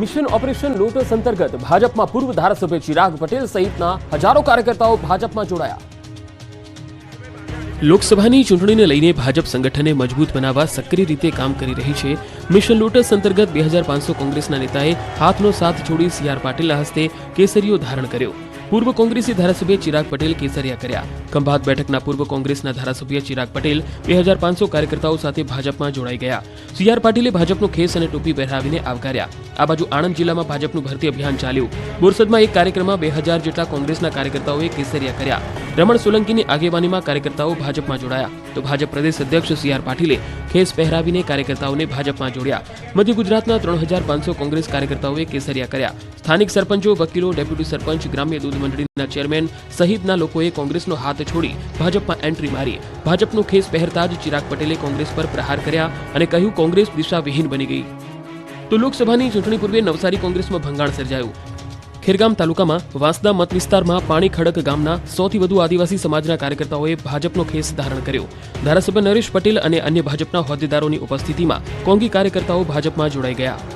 Mission operation lotus અંતર્ગત ભાજપમાં પૂર્વ ધારાસભ્ય ચિરાગ પટેલ સહિતના હજારો કાર્યકર્તાઓ ભાજપમાં જોડાયા. લોકસભાની ચૂંટણીને લઈને ભાજપ સંગઠને મજબૂત બનાવવા સક્રિય રીતે કામ કરી રહી છે. મિશન લોટસ અંતર્ગત બે હજાર પાંચસો કોંગ્રેસના નેતાએ હાથનો સાથ છોડી સી આર પાટીલના હસ્તે કેસરીઓ ધારણ કર્યો. પૂર્વ કોંગ્રેસી ધારાસભ્ય ચિરાગ પટેલ કેસરિયા કર્યા. ખંભાત બેઠકના પૂર્વ કોંગ્રેસના ધારાસભ્ય ચિરાગ પટેલ બે હજાર પાંચસો કાર્યકર્તાઓ સાથે ભાજપમાં જોડાઈ ગયા. સી આર પાટીલે ભાજપનો ખેસ અને ટોપી પહેરાવીને આવકાર્યા. આ બાજુ આણંદ જિલ્લામાં ભાજપનું ભરતી અભિયાન ચાલ્યું. બોરસદમાં એક કાર્યક્રમમાં બે હજાર જેટલા કોંગ્રેસના કાર્યકર્તાઓએ કેસરિયા કર્યા. રમણ સોલંકીની આગેવાનીમાં કાર્યકર્તાઓ ભાજપમાં જોડાયા. તો ભાજપ પ્રદેશ અધ્યક્ષ સી આર પાટીલે ખેસ પહેરાવીને કાર્યકર્તાઓને ભાજપમાં જોડ્યા. મધ્ય ગુજરાતના ત્રણ હજાર પાંચસો કોંગ્રેસ કાર્યકર્તાઓએ કેસરિયા કર્યા. સ્થાનિક સરપંચો, વકીલો, ડેપ્યુટી સરપંચ, ગ્રામ્ય દૂધ મંડળીના ચેરમેન સહિતના લોકોએ કોંગ્રેસનો હાથ છોડી ભાજપમાં એન્ટ્રી મારી. ભાજપનો ખેસ પહેરતા જ ચિરાગ પટેલે કોંગ્રેસ પર પ્રહાર કર્યા અને કહ્યું, કોંગ્રેસ દિશાવિહીન બની ગઈ. તો લોકસભાની ચૂંટણી પૂર્વે નવસારી કોંગ્રેસમાં ભંગાણ સર્જાયું. ખેરગામ તાલુકામાં વાંસદા મત વિસ્તારમાં પાણી ખડક ગામના સૌથી વધુ આદિવાસી સમાજના કાર્યકર્તાઓએ ભાજપનો ખેસ ધારણ કર્યો. ધારાસભ્ય નરેશ પટેલ અને અન્ય ભાજપના હોદ્દેદારોની ઉપસ્થિતિમાં કોંગી કાર્યકર્તાઓ ભાજપમાં જોડાઈ ગયા.